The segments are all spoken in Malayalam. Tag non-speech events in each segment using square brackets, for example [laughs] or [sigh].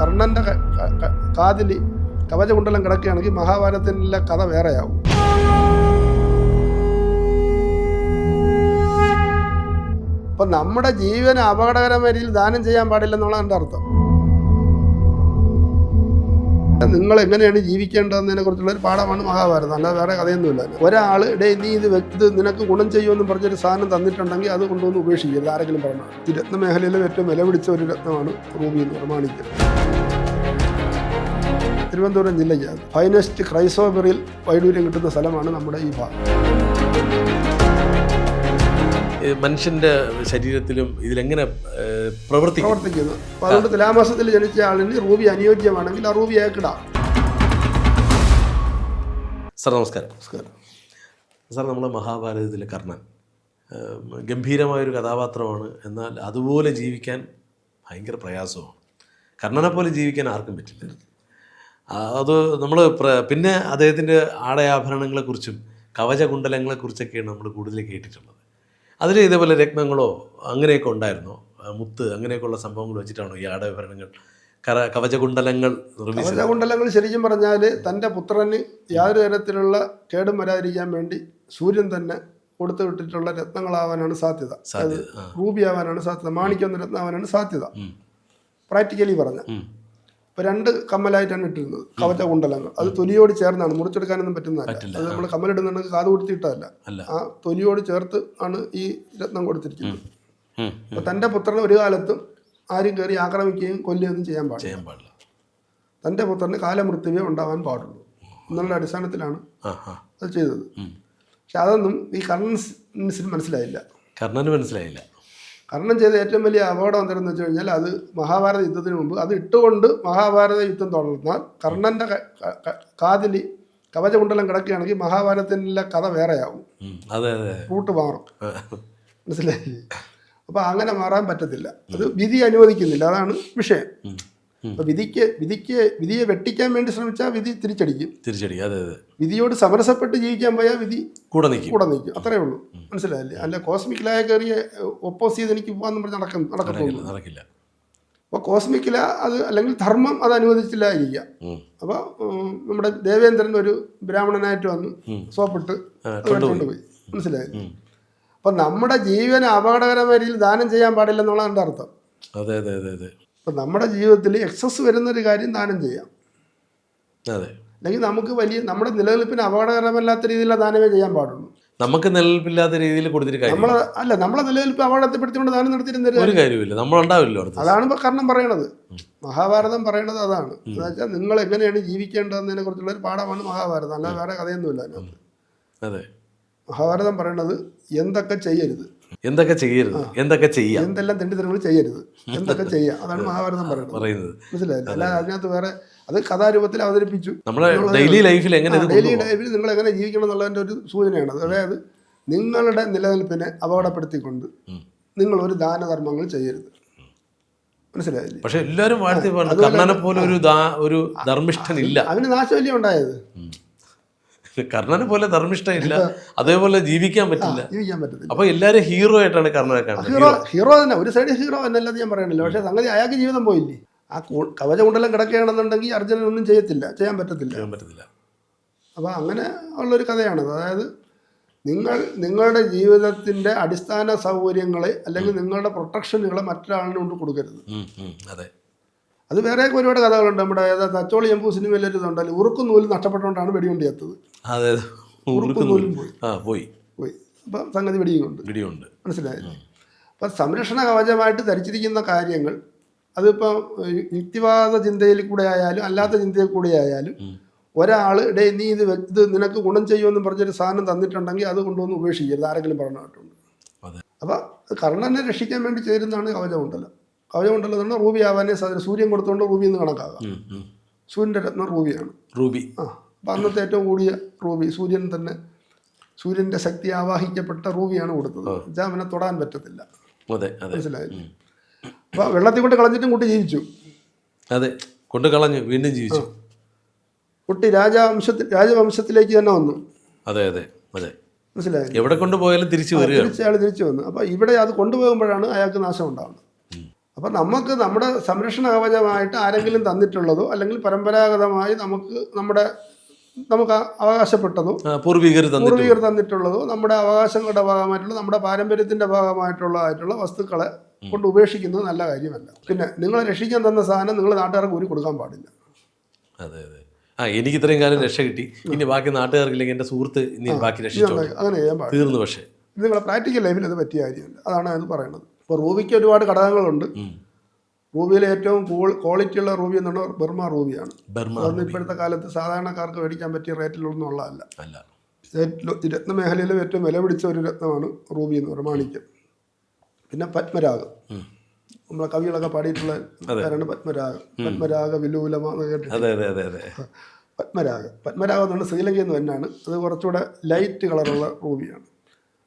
കർണന്റെ കാതിൽ കവചകുണ്ടലം കിടക്കുകയാണെങ്കിൽ മഹാഭാരതത്തിലെ കഥ വേറെയാവും. അപ്പൊ നമ്മുടെ ജീവന് അപകടകരമായ രീതിയിൽ ദാനം ചെയ്യാൻ പാടില്ലെന്നുള്ള എന്റെ അർത്ഥം. നിങ്ങൾ എങ്ങനെയാണ് ജീവിക്കേണ്ടതെന്നതിനെ കുറിച്ചുള്ള ഒരു പാഠമാണ് മഹാഭാരതം. അല്ലാതെ വേറെ കഥയൊന്നുമില്ല ഒരാൾ ഡേ നീ ഇത് വ്യക്തി നിനക്ക് ഗുണം ചെയ്യുമെന്ന് പറഞ്ഞൊരു സാധനം തന്നിട്ടുണ്ടെങ്കിൽ അത് കൊണ്ടുവന്ന് ഉപേക്ഷിക്കരുത് ആരെങ്കിലും പറഞ്ഞു ഈ രത്ന ഏറ്റവും വില പിടിച്ച ഒരു രത്നമാണ് റൂബി എന്ന് പ്രമാണിക്കുന്നത് തിരുവനന്തപുരം ജില്ലയ്ക്ക് ഫൈനസ്റ്റ് ക്രൈസോബറിൽ വൈഡൂര്യം കിട്ടുന്ന സ്ഥലമാണ് നമ്മുടെ ഈ ഭാഗം. മനുഷ്യന്റെ ശരീരത്തിലും ഇതിലെങ്ങനെ പ്രവർത്തിക്കും? പ്രവർത്തിക്കുന്നു. അപ്പോൾ അതുകൊണ്ട് തുലാമാസത്തിൽ ജനിച്ച ആളിന് റൂബി അനുയോജ്യമാണെങ്കിൽ ആ റൂബി അയക്കിടാം സാർ നമസ്കാരം. നമസ്കാരം. സാർ നമ്മൾ മഹാഭാരതത്തിലെ കർണൻ ഗംഭീരമായൊരു കഥാപാത്രമാണ്. എന്നാൽ അതുപോലെ ജീവിക്കാൻ ഭയങ്കര പ്രയാസമാണ്. കർണനെ പോലെ ജീവിക്കാൻ ആർക്കും പറ്റില്ല. അത് നമ്മൾ പിന്നെ അദ്ദേഹത്തിന്റെ ആടയാഭരണങ്ങളെക്കുറിച്ചും കവചകുണ്ടലങ്ങളെക്കുറിച്ചൊക്കെയാണ് നമ്മൾ കൂടുതൽ കേട്ടിട്ടുള്ളത്. അതിൽ ഇതേപോലെ രത്നങ്ങളോ അങ്ങനെയൊക്കെ ഉണ്ടായിരുന്നോ? മുത്ത് അങ്ങനെയൊക്കെയുള്ള സംഭവങ്ങൾ വെച്ചിട്ടാണോ ഈ ആടവിഭരണങ്ങൾ കര കവചകുണ്ടലങ്ങൾ കവചകുണ്ടലങ്ങൾ ശരിക്കും പറഞ്ഞാൽ തന്റെ പുത്രന് യാതൊരു തരത്തിലുള്ള കേടും വരാതിരിക്കാൻ വേണ്ടി സൂര്യൻ തന്നെ കൊടുത്തു വിട്ടിട്ടുള്ള രത്നങ്ങളാവാനാണ് സാധ്യത. റൂബി ആവാനാണ് സാധ്യത മാണിക്കൊന്ന രത്നമാവാനാണ് സാധ്യത. പ്രാക്ടിക്കലി പറഞ്ഞ. ഇപ്പൊ രണ്ട് കമ്മലായിട്ടാണ് ഇട്ടിരുന്നത്. കവചകുണ്ടലങ്ങൾ അത് തൊലിയോട് ചേർന്നാണ്. മുറിച്ചെടുക്കാനൊന്നും പറ്റുന്നതല്ല അത് നമ്മൾ കമ്മലിടുന്നുണ്ടെങ്കിൽ കാത് കൊടുത്തിട്ടല്ല ആ തൊലിയോട് ചേർത്ത് ആണ് ഈ രത്നം കൊടുത്തിരിക്കുന്നത്. അപ്പൊ തന്റെ പുത്രനെ ഒരു കാലത്തും ആരും കയറി ആക്രമിക്കുകയും കൊല്ലുകയും ചെയ്യാൻ പാടില്ല. തന്റെ പുത്രന് കാലമൃത്യുവേ ഉണ്ടാവാൻ പാടുള്ളൂ. എന്നുള്ള അടിസ്ഥാനത്തിലാണ് അത് ചെയ്തത്. പക്ഷെ അതൊന്നും ഈ കർണൻസിന് മനസ്സിലായില്ല. കർണന് മനസ്സിലായില്ല. കർണൻ ചെയ്ത ഏറ്റവും വലിയ അപകടം എന്താണെന്ന് വെച്ച് കഴിഞ്ഞാൽ അത് മഹാഭാരത യുദ്ധത്തിന് മുമ്പ്. അത് ഇട്ടുകൊണ്ട് മഹാഭാരത യുദ്ധം തുടർന്നാൽ കർണന്റെ ക- ക- ക- കാതിൽ കവചകുണ്ടലം കിടക്കുകയാണെങ്കിൽ മഹാഭാരതത്തിലെ കഥ വേറെയാവും. അതെ അതെ. റൂട്ട് മാറും. മനസ്സിലായി മനസ്സിലായില്ലേ? അപ്പോൾ അങ്ങനെ മാറാൻ പറ്റത്തില്ല. അത് വിധി അനുവദിക്കുന്നില്ല. അതാണ് വിഷയം. അപ്പോൾ വിധിക്ക് വിധിക്ക് വിധിയെ വെട്ടിക്കാൻ വേണ്ടി ശ്രമിച്ചാൽ വിധി തിരിച്ചടിക്കും. തിരിച്ചടിക്കും. അതെ അതെ. വിധിയോട് സമരസപ്പെട്ട് ജീവിക്കാൻ പോയാൽ വിധി കൂടെ നിൽക്കും. കൂടെ നിൽക്കും. അത്രേ ഉള്ളൂ. മനസ്സിലായില്ലേ? അല്ല കോസ്മിക്കിലായ കയറിയ ഒപ്പോസ് ചെയ്ത് എനിക്ക് പോകാന്ന് പറഞ്ഞ് നടക്കും നടക്കത്തില്ല നടക്കില്ല അപ്പോൾ കോസ്മിക്കില അത് അല്ലെങ്കിൽ ധർമ്മം അത് അനുവദിച്ചില്ല ചെയ്യുക അപ്പോൾ നമ്മുടെ ദേവേന്ദ്രൻ ഒരു ബ്രാഹ്മണനായിട്ട് വന്ന്. സോപ്പിട്ട് കൊണ്ടുപോയി. മനസ്സിലായി അപ്പം നമ്മുടെ ജീവന് അപകടകരമായ രീതിയിൽ ദാനം ചെയ്യാൻ പാടില്ലെന്നുള്ള എന്റെ അർത്ഥം. അതെ അതെ അതെ അതെ. അപ്പം നമ്മുടെ ജീവിതത്തിൽ എക്സസ് വരുന്നൊരു കാര്യം ദാനം ചെയ്യാം. അതെ. അല്ലെങ്കിൽ നമുക്ക് വലിയ നമ്മുടെ നിലനിൽപ്പിന് അപകടകരമല്ലാത്ത രീതിയിലുള്ള ദാനമേ ചെയ്യാൻ പാടുള്ളൂ. നമുക്ക് നിലനിൽപ്പില്ലാത്ത രീതിയിൽ കൊടുത്തിട്ട് നമ്മൾ അല്ല നമ്മളെ നിലനിൽപ്പ് അപകടത്തിൽപ്പെടുത്തിക്കൊണ്ട് ദാനം നടത്തിയിരുന്ന ഒരു കാര്യമില്ല നമ്മളുണ്ടാവില്ലോ അതാണ് ഇപ്പോൾ കർണം പറയണത്. മഹാഭാരതം പറയണത് അതാണ്. എന്താ വെച്ചാൽ നിങ്ങൾ എങ്ങനെയാണ് ജീവിക്കേണ്ടതെന്നതിനെ കുറിച്ചുള്ള ഒരു പാഠമാണ് മഹാഭാരതം. അല്ലാതെ വേറെ കഥയൊന്നുമില്ല അതിനകത്ത്. അതെ. മഹാഭാരതം പറയണത് എന്തൊക്കെ ചെയ്യരുത്? എന്തൊക്കെ ചെയ്യരുത്? എന്തൊക്കെ ചെയ്യാം? എന്തെല്ലാം തെണ്ടിത്തരങ്ങൾ ചെയ്യരുത്? എന്തൊക്കെ [laughs] ചെയ്യാം? അതാണ് മഹാഭാരതം പറയുന്നത്. പറയുന്നത്. മനസ്സിലായില്ല? അല്ല അതിനകത്ത് വേറെ അത് കഥാരൂപത്തിൽ അവതരിപ്പിച്ചു. നമ്മുടെ ഡെയിലി ലൈഫിൽ എങ്ങനെ ഡെയിലി ലൈഫിൽ നിങ്ങൾ എങ്ങനെ ജീവിക്കണം എന്നുള്ളതിന്റെ ഒരു സൂചനയാണ് അതായത് നിങ്ങളുടെ നിലനിൽപ്പിനെ അപകടപ്പെടുത്തിക്കൊണ്ട് നിങ്ങൾ ഒരു ദാനധർമ്മങ്ങൾ ചെയ്യരുത്. മനസ്സിലായില്ലേ? പക്ഷെ എല്ലാവരും വാഴ്ത്തി പറഞ്ഞു പോലെ ഒരു ഒരു ധർമ്മിഷ്ഠനില്ല അതിന് നാശമല്ലേ ഉണ്ടായത്. കർണനെ പോലെ ധർമ്മിഷ്ഠനില്ല അതേപോലെ ജീവിക്കാൻ പറ്റില്ല. ജീവിക്കാൻ പറ്റത്തില്ല. അപ്പൊ എല്ലാരും ഹീറോ ആയിട്ടാണ് കർണനെ കാണുന്നത്. ഹീറോ ഹീറോ തന്നെ ഒരു സൈഡ് ഹീറോ എന്നല്ലാതെ ഞാൻ പറയണില്ല. പക്ഷെ സംഗതി അയാൾക്ക് ജീവിതം പോയില്ലേ? ആ കവച കവചകുണ്ടലം കിടക്കുകയാണെന്നുണ്ടെങ്കിൽ അർജുനൻ ഒന്നും ചെയ്യത്തില്ല ചെയ്യാൻ പറ്റത്തില്ല. ചെയ്യാൻ പറ്റത്തില്ല. അപ്പോൾ അങ്ങനെ ഉള്ളൊരു കഥയാണത്. അതായത് നിങ്ങൾ നിങ്ങളുടെ ജീവിതത്തിന്റെ അടിസ്ഥാന സൗകര്യങ്ങളെ അല്ലെങ്കിൽ നിങ്ങളുടെ പ്രൊട്ടക്ഷനുകളെ മറ്റൊരാളിനോട് കൊടുക്കരുത്. അതെ. അത് വേറെ ഒരുപാട് കഥകളുണ്ട്. നമ്മുടെ തച്ചോളി സിനിമയിൽ ഒരു ഇതുണ്ടല്ലോ ഉറുക്കും നൂലും നഷ്ടപ്പെട്ടുകൊണ്ടാണ് വെടികൊണ്ട് എത്തത്. അതെ. നൂലും പോയി. പോയി. പോയി. അപ്പം സംഗതി വെടിയുണ്ട്. വെടിയുണ്ട്. മനസ്സിലായില്ലേ? അപ്പം സംരക്ഷണ കവചമായിട്ട് ധരിച്ചിരിക്കുന്ന കാര്യങ്ങൾ അതിപ്പം യുക്തിവാദ ചിന്തയിൽ കൂടെ ആയാലും അല്ലാത്ത ചിന്തയിൽ കൂടെ ആയാലും ഒരാൾ ഡേ നീ ഇത് ഇത് നിനക്ക് ഗുണം ചെയ്യുമെന്ന് പറഞ്ഞൊരു സാധനം തന്നിട്ടുണ്ടെങ്കിൽ അത് കൊണ്ടുവന്ന് ഉപേക്ഷിക്കരുത്. ആരെങ്കിലും പറഞ്ഞിട്ടുണ്ട്. അപ്പം കർണനെ രക്ഷിക്കാൻ വേണ്ടി ചേരുന്നതാണ് കവചമുണ്ടല്ലോ കവചമുണ്ടല്ലോ എന്ന് പറഞ്ഞാൽ റൂബി ആവാനേ സാധ്യത സൂര്യൻ കൊടുത്തുകൊണ്ട് റൂബി എന്ന് കണക്കാകാം. സൂര്യന്റെ രത്നം റൂബിയാണ്. റൂബി. ആ അപ്പം അന്നത്തെ ഏറ്റവും കൂടിയ റൂബി സൂര്യൻ തന്നെ സൂര്യന്റെ ശക്തി ആവാഹിക്കപ്പെട്ട റൂബിയാണ് കൊടുത്തത്. എന്നുവെച്ചാൽ അവനെ തൊടാൻ പറ്റത്തില്ല. മനസ്സിലായി മനസ്സിലായില്ലേ? അപ്പോൾ വെള്ളത്തിൽ കൊണ്ട് കളഞ്ഞിട്ടും കുട്ടി ജീവിച്ചു. അതെ കൊണ്ട് കളഞ്ഞു വീണ്ടും ജീവിച്ചു. കുട്ടി രാജവംശത്തിൽ രാജവംശത്തിലേക്ക് തന്നെ വന്നു. അതെ അതെ അതെ. മനസ്സിലായി എവിടെ കൊണ്ടുപോയാലും തിരിച്ചു വരിക തിരിച്ചയാൾ തിരിച്ചു വന്നു. അപ്പോൾ ഇവിടെ അത് കൊണ്ടുപോകുമ്പോഴാണ് അയാൾക്ക് നാശം ഉണ്ടാകുന്നത്. അപ്പം നമുക്ക് നമ്മുടെ സംരക്ഷണ കവചമായിട്ട് ആരെങ്കിലും തന്നിട്ടുള്ളതോ അല്ലെങ്കിൽ പരമ്പരാഗതമായി നമുക്ക് നമ്മുടെ നമുക്ക് അവകാശപ്പെട്ടതോ പൂർവീകർ പൂർവികർ തന്നിട്ടുള്ളതോ? നമ്മുടെ അവകാശങ്ങളുടെ ഭാഗമായിട്ടുള്ള നമ്മുടെ പാരമ്പര്യത്തിന്റെ ഭാഗമായിട്ടുള്ളതായിട്ടുള്ള വസ്തുക്കളെ കൊണ്ട് ഉപേക്ഷിക്കുന്നത് നല്ല കാര്യമല്ല. പിന്നെ നിങ്ങൾ രക്ഷിക്കാൻ തന്ന സാധനം നിങ്ങൾ നാട്ടുകാർക്ക് ഊരി കൊടുക്കാൻ പാടില്ല. അതെ അതെ. ആ എനിക്ക് ഇത്രയും കാലം രക്ഷ കിട്ടി. ഇനി ബാക്കി നാട്ടുകാർക്കില്ലെങ്കിൽ എന്റെ സുഹൃത്ത് ഇനി ബാക്കി രക്ഷിച്ചു അങ്ങനെ ചെയ്യാൻ പാടില്ല. തീർന്നു പക്ഷേ. നിങ്ങളെ പ്രാക്ടിക്കൽ ലൈഫിൽ അത് പറ്റിയ കാര്യമല്ല. അതാണ് അത് പറയുന്നത്. ഇപ്പോൾ റൂബിക്ക് ഒരുപാട് ഘടകങ്ങളുണ്ട്. റൂബിയിലെ ഏറ്റവും ക്വാളിറ്റി ഉള്ള റൂബി എന്ന് പറഞ്ഞാൽ ബർമ റൂബിയാണ്. ബർമ അതൊന്നും ഇപ്പോഴത്തെ കാലത്ത് സാധാരണക്കാർക്ക് മേടിക്കാൻ പറ്റിയ റേറ്റിലൊന്നും ഉള്ളതല്ല. രത്ന മേഖലയിലും ഏറ്റവും വില പിടിച്ച ഒരു രത്നമാണ് റൂബി എന്ന് പറയുന്നത് മാണിക്യം. പിന്നെ പത്മരാഗം. നമ്മളെ കവികളൊക്കെ പാടിയിട്ടുള്ള പേരാണ് പത്മരാഗം. പത്മരാഗ വിലൂലമ പത്മരാഗം. പത്മരാഗം എന്ന് പറഞ്ഞാൽ ശ്രീലങ്കയിൽ നിന്ന് തന്നെയാണ്. അത് കുറച്ചുകൂടെ ലൈറ്റ് കളറുള്ള റൂബിയാണ്.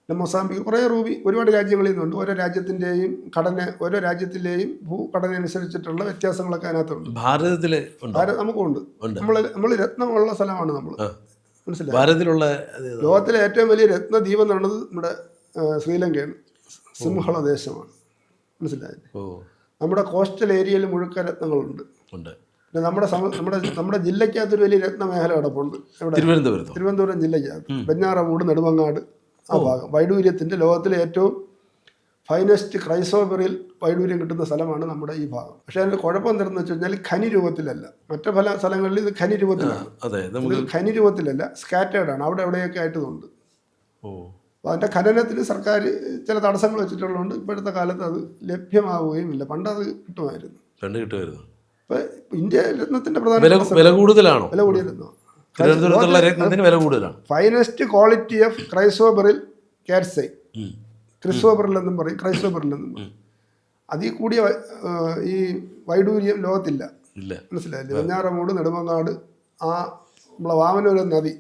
പിന്നെ മൊസാംബിക്ക് കുറേ റൂബി ഒരുപാട് രാജ്യങ്ങളിൽ നിന്നുണ്ട്. ഓരോ രാജ്യത്തിന്റെയും ഘടന ഓരോ രാജ്യത്തിന്റെയും ഭൂഘടന അനുസരിച്ചിട്ടുള്ള വ്യത്യാസങ്ങളൊക്കെ അതിനകത്തുണ്ട്. ഭാരതത്തിൽ ഭാരത നമുക്കുണ്ട്. നമ്മൾ നമ്മൾ രത്നമുള്ള സ്ഥലമാണ് നമ്മൾ. മനസ്സിലായി? ഭാരതത്തിലുള്ള ലോകത്തിലെ ഏറ്റവും വലിയ രത്നദ്വീപ് എന്ന് പറയുന്നത് നമ്മുടെ ശ്രീലങ്കയാണ്. സിംഹള ദേശമാണ് മനസ്സിലായി നമ്മുടെ കോസ്റ്റൽ ഏരിയയിൽ മുഴുക്ക രത്നങ്ങളുണ്ട്. ഉണ്ട്. പിന്നെ നമ്മുടെ നമ്മുടെ നമ്മുടെ ജില്ലയ്ക്കകത്തൊരു വലിയ രത്ന മേഖല കിടപ്പുണ്ട് തിരുവനന്തപുരം തിരുവനന്തപുരം ജില്ലയ്ക്കകത്ത്. വെഞ്ഞാറമൂട് നെടുമങ്ങാട് ആ ഭാഗം. വൈഡൂര്യത്തിന്റെ ലോകത്തിലെ ഏറ്റവും ഫൈനസ്റ്റ് ക്രൈസോബറിൽ വൈഡൂര്യം കിട്ടുന്ന സ്ഥലമാണ് നമ്മുടെ ഈ ഭാഗം. പക്ഷേ അതിന്റെ കുഴപ്പം എന്താണെന്ന് വെച്ച് കഴിഞ്ഞാൽ ഖനി രൂപത്തിലല്ല. മറ്റു പല സ്ഥലങ്ങളിൽ ഇത് ഖനി രൂപത്തിലാണ്. അതെ. നമുക്ക് ഇത് ഖനി രൂപത്തിലല്ല സ്കാറ്റേർഡ് ആണ്. അവിടെ എവിടെയൊക്കെ ആയിട്ട് ഉണ്ട് ഓ. അപ്പോൾ അതിന്റെ ഖനനത്തിന് സർക്കാർ ചില തടസ്സങ്ങൾ വെച്ചിട്ടുള്ളതുകൊണ്ട് ഇപ്പോഴത്തെ കാലത്ത് അത് ലഭ്യമാവുകയും ഇല്ല പണ്ട് അത് കിട്ടുമായിരുന്നു. പണ്ട് കിട്ടുമായിരുന്നു. ഇപ്പോൾ ഇന്ത്യ രത്നത്തിന്റെ പ്രധാന വില വില കൂടുതലാണോ? വില കൂടിയിരുന്നു തിരുവനന്തപുരത്തുള്ള രത്നത്തിന് വില കൂടുതലാണ്. Finest quality of chrysoberyl cat's eye. Chrysoberyl എന്നും പറയും ക്രൈസോബറിൽ എന്നും പറയും. അതിൽ കൂടിയ ഈ വൈഡൂര്യം ലോകത്തില്ല. മനസ്സിലായില്ലേ? വെഞ്ഞാറമൂട് നെടുമങ്ങാട് ആ നമ്മളെ വാമനൂര നദി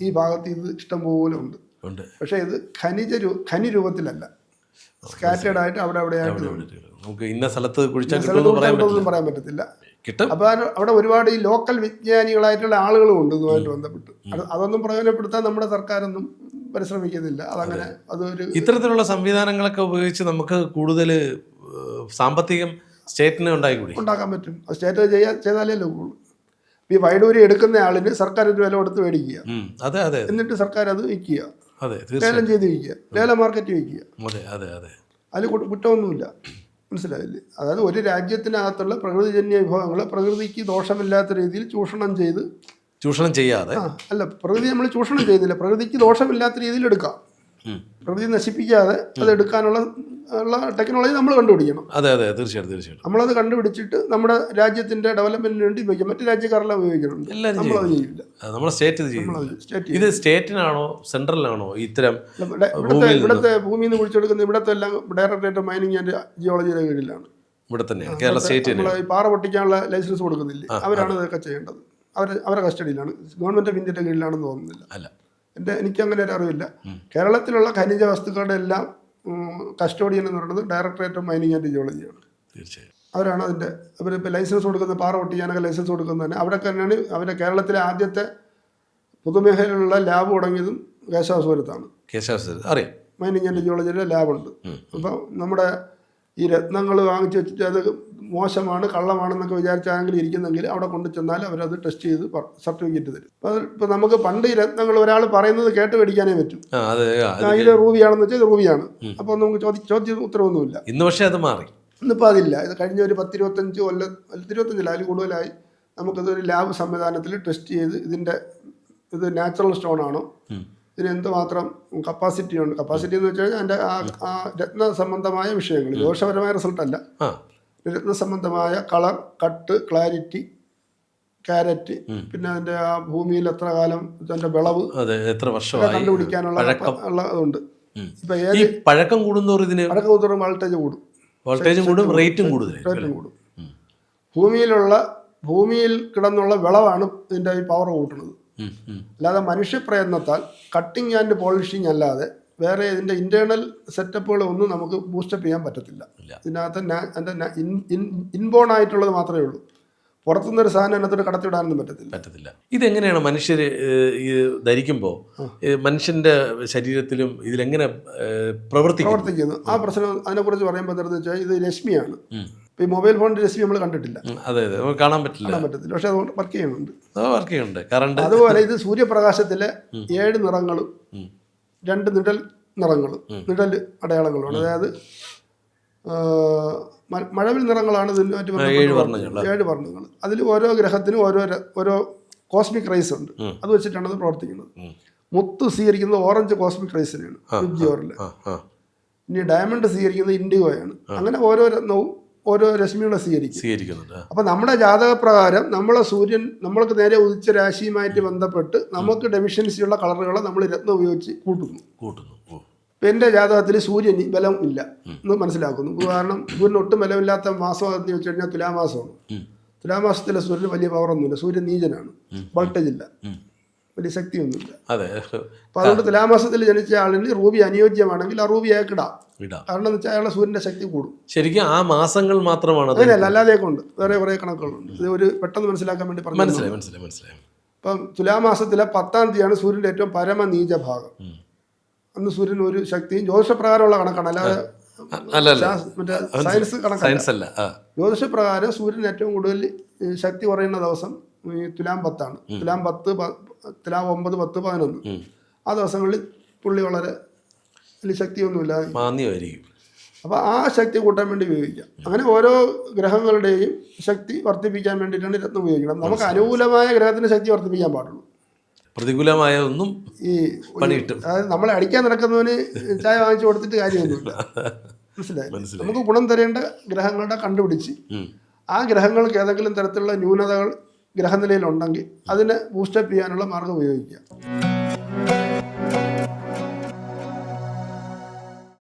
ഈ ഭാഗത്ത് ഇത് ഇഷ്ടംപോലെ ഉണ്ട്. പക്ഷേ ഇത് ഖനിജ ഖനി രൂപത്തിലല്ല. സ്കാറ്റേഡ് ആയിട്ട് അവിടെ അവിടെ ആയിട്ട്. നമുക്ക് ഇന്ന സ്ഥലത്ത് കുഴിച്ചാൽ പറയാൻ പറ്റത്തില്ല. കിട്ടും. അപ്പോൾ അവിടെ ഒരുപാട് ഈ ലോക്കൽ വിജ്ഞാനികളായിട്ടുള്ള ആളുകളും ഉണ്ട് ഇതുമായിട്ട് ബന്ധപ്പെട്ട്. അതൊന്നും പ്രയോജനപ്പെടുത്താൻ നമ്മുടെ സർക്കാരൊന്നും പരിശ്രമിക്കുന്നില്ല. അതങ്ങനെ അതൊരു ഇത്തരത്തിലുള്ള സംവിധാനങ്ങളൊക്കെ ഉപയോഗിച്ച് നമുക്ക് കൂടുതൽ സാമ്പത്തികം സ്റ്റേറ്റിന് ഉണ്ടായിക്കൂടി? ഉണ്ടാക്കാൻ പറ്റും. സ്റ്റേറ്റ് ചെയ്യാൻ ചെയ്താലേ ഉള്ളൂ. ഈ വൈഡൂരി എടുക്കുന്ന ആളിന് സർക്കാർ ഒരു വില കൊടുത്ത് മേടിക്കുക. അതെ അതെ എന്നിട്ട് സർക്കാർ അത് വിൽക്കുക. അതെ ലേലം ചെയ്ത് വിൽക്കുക. ലേല മാർക്കറ്റ് വിൽക്കുക. അതെ അതെ അതെ. അതിൽ കുറ്റമൊന്നുമില്ല. മനസ്സിലായില്ലേ അതായത് ഒരു രാജ്യത്തിനകത്തുള്ള പ്രകൃതിജന്യ വിഭവങ്ങൾ പ്രകൃതിക്ക് ദോഷമില്ലാത്ത രീതിയിൽ ചൂഷണം ചെയ്ത് ചൂഷണം ചെയ്യാതെ അല്ല പ്രകൃതി നമ്മൾ ചൂഷണം ചെയ്യുന്നില്ല പ്രകൃതിക്ക് ദോഷമില്ലാത്ത രീതിയിൽ എടുക്കാം. പ്രകൃതി നശിപ്പിക്കാതെ അത് എടുക്കാനുള്ള ഉള്ള ടെക്നോളജി നമ്മൾ കണ്ടുപിടിക്കണം. അതെ അതെ തീർച്ചയായിട്ടും തീർച്ചയായിട്ടും. നമ്മളത് കണ്ടുപിടിച്ചിട്ട് നമ്മുടെ രാജ്യത്തിന്റെ ഡെവലപ്മെന്റിന് വേണ്ടി ഉപയോഗിക്കാം. മറ്റു രാജ്യക്കാരെല്ലാം ഉപയോഗിക്കുന്നുണ്ട്. എല്ലാവരും നമ്മളത് ചെയ്യില്ല. നമ്മുടെ സ്റ്റേറ്റ് ഇത് സ്റ്റേറ്റിനാണോ സെൻട്രലിനാണോ ഇത്തരം ഇവിടെ- ഇവിടുത്തെ ഇവിടുത്തെ ഭൂമിയിൽ നിന്ന് കുഴിച്ചെടുക്കുന്ന ഇവിടുത്തെ എല്ലാം ഡയറക്ടറേറ്റ് ഓഫ് മൈനിങ് ആൻഡ് ജിയോളജിയുടെ കീഴിലാണ്. ഇവിടെ തന്നെയാണ് കേരള സ്റ്റേറ്റ് പാറ പൊട്ടിക്കാനുള്ള ലൈസൻസ് കൊടുക്കുന്നില്ല. അവരാണ് ഇതൊക്കെ ചെയ്യേണ്ടത്. അവർ അവരുടെ കസ്റ്റഡിയിലാണ് ഗവൺമെന്റ് ഓഫ് ഇന്ത്യയുടെ കീഴിലാണെന്ന് തോന്നുന്നില്ല. അല്ല. എന്റെ എനിക്ക് അങ്ങനെ ഒരു അറിവില്ല. കേരളത്തിലുള്ള ഖനിജ വസ്തുക്കളുടെ എല്ലാം കസ്റ്റോഡിയൻ എന്ന് പറയുന്നത് ഡയറക്ടറേറ്റ് ഓഫ് മൈനിങ് ആൻഡ് ജിയോളജിയാണ് തീർച്ചയായും. അവരാണ് അതിന്റെ അവരിപ്പോൾ ലൈസൻസ് കൊടുക്കുന്ന പാറ പൊട്ടിക്കാനൊക്കെ ലൈസൻസ് കൊടുക്കുന്നത് തന്നെ. അവിടെ തന്നെയാണ് അവരുടെ കേരളത്തിലെ ആദ്യത്തെ പൊതുമേഖലയിലുള്ള ലാബ് തുടങ്ങിയതും കേശവസുരത്താണ് കേശവ അറിയാം. മൈനിങ് ആൻഡ് ജിയോളജിയുടെ ലാബുണ്ട് അപ്പോൾ അപ്പം നമ്മുടെ ഈ രത്നങ്ങൾ വാങ്ങിച്ച് വെച്ചിട്ട് അത് മോശമാണ് കള്ളമാണെന്നൊക്കെ വിചാരിച്ചാണെങ്കിൽ ഇരിക്കുന്നെങ്കിൽ അവിടെ കൊണ്ടു ചെന്നാൽ അവരത് ടെസ്റ്റ് ചെയ്ത് സർട്ടിഫിക്കറ്റ് തരും. അപ്പോൾ ഇപ്പം നമുക്ക് പണ്ട് ഈ രത്നങ്ങൾ ഒരാൾ പറയുന്നത് കേട്ട് മേടിക്കാനേ പറ്റും. ഇത് റൂബിയാണെന്ന് വെച്ചാൽ ഇത് റൂബിയാണ്. അപ്പോൾ നമുക്ക് ചോദ്യ ചോദ്യ ഉത്തരവൊന്നുമില്ല. ഇന്ന് പക്ഷേ അത് മാറി. ഇന്നിപ്പോൾ അതില്ല. ഇത് കഴിഞ്ഞ ഒരു പത്തിരുപത്തഞ്ച് കൊല്ലം ഇരുപത്തഞ്ചില്ല അതിൽ കൂടുതലായി നമുക്കിതൊരു ലാബ് സംവിധാനത്തിൽ ടെസ്റ്റ് ചെയ്ത് ഇതിന്റെ ഇത് നാച്ചുറൽ സ്റ്റോൺ ആണോ. ഇതിന് എന്തുമാത്രം കപ്പാസിറ്റി ഉണ്ട്? കപ്പാസിറ്റി എന്ന് വെച്ചാൽ കഴിഞ്ഞാൽ അതിന്റെ ആ ആ രത്ന സംബന്ധമായ വിഷയങ്ങൾ. ദോഷപരമായ റിസൾട്ട് അല്ല. രത്ന സംബന്ധമായ കളർ കട്ട് ക്ലാരിറ്റി ക്യാരറ്റ് പിന്നെ അതിന്റെ ആ ഭൂമിയിൽ എത്ര കാലം അതിന്റെ വിളവ് എത്ര വർഷം കണ്ടുപിടിക്കാനുള്ള ഉള്ളതുണ്ട് ഇപ്പൊ ഏത് പഴക്കം കൂടുന്നതോറും ഇതിന് പഴക്കം ഉത്തരം വോൾട്ടേജ് കൂടും. വോൾട്ടേജും കൂടും റേറ്റും റേറ്റും കൂടും. ഭൂമിയിലുള്ള ഭൂമിയിൽ കിടന്നുള്ള വിളവാണ് ഇതിന്റെ പവർ കൂട്ടുന്നത്. അല്ലാതെ മനുഷ്യപ്രയത്നത്താൽ കട്ടിങ് ആൻഡ് പോളിഷിങ് അല്ലാതെ വേറെ ഇതിന്റെ ഇന്റേർണൽ സെറ്റപ്പുകൾ ഒന്നും നമുക്ക് ബൂസ്റ്റപ്പ് ചെയ്യാൻ പറ്റത്തില്ല. ഇതിനകത്ത് എന്റെ ഇൻബോൺ ആയിട്ടുള്ളത് മാത്രമേ ഉള്ളൂ. പുറത്തുനിന്ന് ഒരു സാധനം അതിനകത്തോട്ട് കടത്തിവിടാനൊന്നും പറ്റത്തില്ല. പറ്റത്തില്ല. ഇതെങ്ങനെയാണ് മനുഷ്യർ ധരിക്കുമ്പോൾ മനുഷ്യന്റെ ശരീരത്തിലും ഇതിലെങ്ങനെ പ്രവർത്തിക്കും പ്രവർത്തിക്കുന്നു? ആ പ്രശ്നം അതിനെക്കുറിച്ച് പറയുമ്പോൾ എന്താണെന്ന് വെച്ചാൽ ഇത് രശ്മിയാണ്. ഈ മൊബൈൽ ഫോണിന്റെ രശ്മി നമ്മൾ കണ്ടിട്ടില്ല. അതെ അതെ. നമുക്ക് കാണാൻ പറ്റില്ല. കാണാൻ പറ്റത്തില്ല. പക്ഷെ അതുകൊണ്ട് വർക്ക് ചെയ്യുന്നുണ്ട്. വർക്ക് ചെയ്യുന്നുണ്ട്. അതുപോലെ ഇത് സൂര്യപ്രകാശത്തിലെ ഏഴ് നിറങ്ങളും. രണ്ട് നിഴൽ നിറങ്ങൾ നിഴൽ അടയാളങ്ങളുണ്ട്. അതായത് മഴവിൽ നിറങ്ങളാണ് ഇതിന് മറ്റു ഏഴ് വർണങ്ങൾ അതിൽ ഓരോ ഗ്രഹത്തിനും ഓരോ ഓരോ കോസ്മിക് റൈസ് ഉണ്ട്. അത് വെച്ചിട്ടാണ് അത് പ്രവർത്തിക്കുന്നത്. മുത്ത് സ്വീകരിക്കുന്നത് ഓറഞ്ച് കോസ്മിക് റൈസിനെയാണ് ജിയോറിൽ ഇനി ഡയമണ്ട് സ്വീകരിക്കുന്നത് ഇൻഡിഗോയാണ്. അങ്ങനെ ഓരോ രത്നവും ഓരോ രശ്മികളെ സ്വീകരിക്കും. സ്വീകരിക്കുന്നുണ്ട്. അപ്പൊ നമ്മുടെ ജാതകപ്രകാരം നമ്മളെ സൂര്യൻ നമ്മൾക്ക് നേരെ ഉദിച്ച രാശിയുമായിട്ട് ബന്ധപ്പെട്ട് നമുക്ക് ഡെഫിഷ്യൻസിയുള്ള കളറുകളെ നമ്മൾ രത്നം ഉപയോഗിച്ച് കൂട്ടുന്നു. കൂട്ടുന്നു. എന്റെ ഇപ്പം എന്റെ ജാതകത്തിൽ സൂര്യന് ബലം ഇല്ല എന്ന് മനസ്സിലാക്കുന്നു. കാരണം സൂര്യൻ ഒട്ടും ബലമില്ലാത്ത മാസം എന്ന് വെച്ച് കഴിഞ്ഞാൽ തുലാമാസമാണ്. തുലാമാസത്തിലെ സൂര്യന് വലിയ പവറൊന്നുമില്ല സൂര്യൻ നീചനാണ്. വോൾട്ടേജ് ഇല്ല. വലിയ ശക്തിയൊന്നുമില്ല. അതെ. അപ്പൊ അതുകൊണ്ട് തുലാമാസത്തിൽ ജനിച്ച ആളിന് റൂബി അനുയോജ്യമാണെങ്കിൽ ആ റൂബി അയാൾക്ക് ഇടാം. കാരണം എന്ന് വെച്ചാൽ അയാളുടെ സൂര്യന്റെ ശക്തി കൂടും. ശരിക്കും ആ മാസങ്ങൾ മാത്രമാണ് അതല്ല അങ്ങനെയല്ല അല്ലാതെയൊക്കെ ഉണ്ട്. വേറെ കുറെ കണക്കുകളുണ്ട്. ഇത് ഒരു പെട്ടെന്ന് മനസ്സിലാക്കാൻ വേണ്ടി പറഞ്ഞു മനസ്സിലായി മനസ്സിലായി മനസ്സിലായി. ഇപ്പം തുലാമാസത്തിലെ പത്താം തീയതിയാണ് സൂര്യന്റെ ഏറ്റവും പരമ നീച ഭാഗം അന്ന് സൂര്യൻ ഒരു ശക്തിയും ജ്യോതിഷപ്രകാരമുള്ള കണക്കാണ്. അല്ലാതെ സയൻസ് കണക്കല്ല. ജ്യോതിഷപ്രകാരം സൂര്യൻ ഏറ്റവും കൂടുതൽ ശക്തി കുറയുന്ന ദിവസം ഈ തുലാം പത്താണ്. തുലാം പത്ത് തുലാം ഒമ്പത് പത്ത് പതിനൊന്ന്. ആ ദിവസങ്ങളിൽ പുള്ളി വളരെ വലിയ ശക്തിയൊന്നുമില്ല മാന്യമായിരിക്കും. അപ്പോൾ ആ ശക്തി കൂട്ടാൻ വേണ്ടി ഉപയോഗിക്കാം. അങ്ങനെ ഓരോ ഗ്രഹങ്ങളുടെയും ശക്തി വർദ്ധിപ്പിക്കാൻ വേണ്ടിയിട്ടാണ് രത്നം ഉപയോഗിക്കണം നമുക്ക് അനുകൂലമായ ഗ്രഹത്തിന് ശക്തി വർദ്ധിപ്പിക്കാൻ പാടുള്ളൂ. പ്രതികൂലമായ ഒന്നും ഈ പണി കിട്ടും അതായത് നമ്മളെ അടിക്കാൻ നടക്കുന്നവന് ചായ വാങ്ങിച്ചു കൊടുത്തിട്ട് കാര്യമൊന്നുമില്ല. മനസ്സിലായി? മനസ്സിലായി. നമുക്ക് ഗുണം തരേണ്ട ഗ്രഹങ്ങളുടെ കണ്ടുപിടിച്ച് ആ ഗ്രഹങ്ങൾക്ക് ഏതെങ്കിലും തരത്തിലുള്ള ന്യൂനതകൾ ഗ്രഹനിലയിലുണ്ടെങ്കിൽ അതിനെ ബൂസ്റ്റപ്പ് ചെയ്യാനുള്ള മാർഗം ഉപയോഗിക്കുക.